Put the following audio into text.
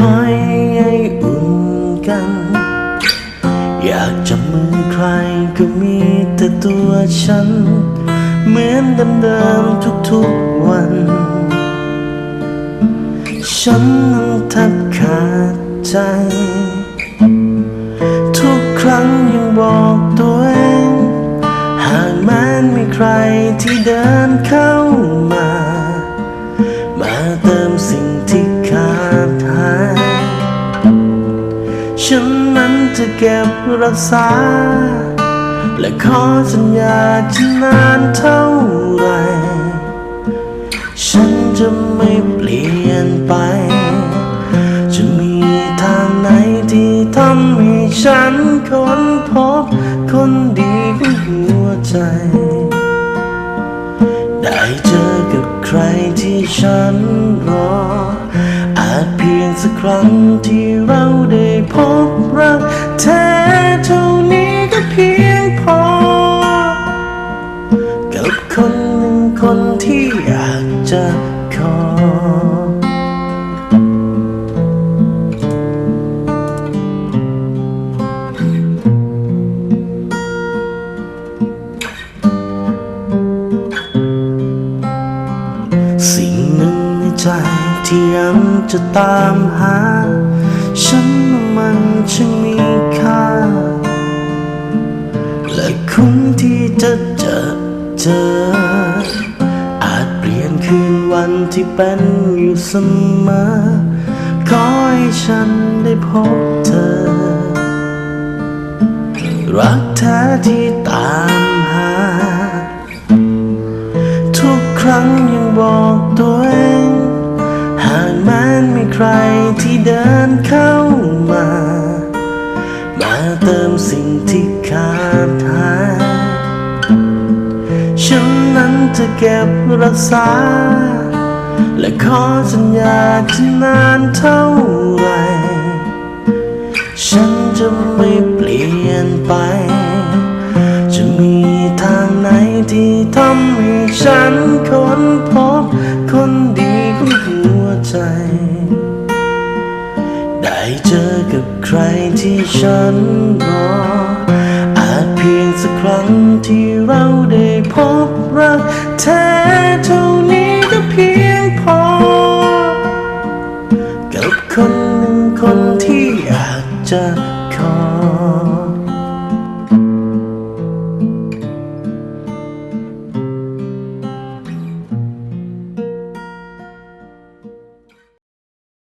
คอยให้อุ่นกัน อยากจับมือใครก็มีแต่ตัวฉัน เหมือนเดิมๆทุกๆวัน ฉันนั้นทับขาดใจ ทุกครั้งยังบอกตัวเอง หากมันไม่ใครที่เดินเข้า ฉันนั้นจะเก็บรักษา และขอสัญญาจะนานเท่าไหรฉันจะไม่เปลี่ยนไป จะมีทางไหนที่ทำให้ฉันค้นพบคนดีของหัวใจ ได้เจอกับใครที่ฉันรอ เพียงสักครั้งที่เราได้พบรักแท้เท่านี้ก็เพียงพอ กับคนหนึ่งคนที่อยากจะขอสิ่งหนึ่งในใจ ที่ยังจะตามหา ฉันว่ามันช่างมีค่า และคุณที่จะเจอเจอ อาจเปลี่ยนคืนวันที่เป็นอยู่เสมอ ขอให้ฉันได้พบเธอ รักแท้ที่ตามหา ทุกครั้งยังบอกตัวเอง รที่เดินเข้ามา มาเติมสิ่งที่ขาดหายฉันนั้นจะเก็บรักษา และขอสัญญาจะนานเท่าไร ฉันจะไม่เปลี่ยนไป จะมีทางไหนที่ทำให้ฉันค้นพบคนดีของหัวใจ ครที่ฉันรอ อาจเพียงสักครั้งที่เราได้พบรักแท้เท่านี้ก็เพียงพอ กับคนหนึ่งคนที่อยากจะขอ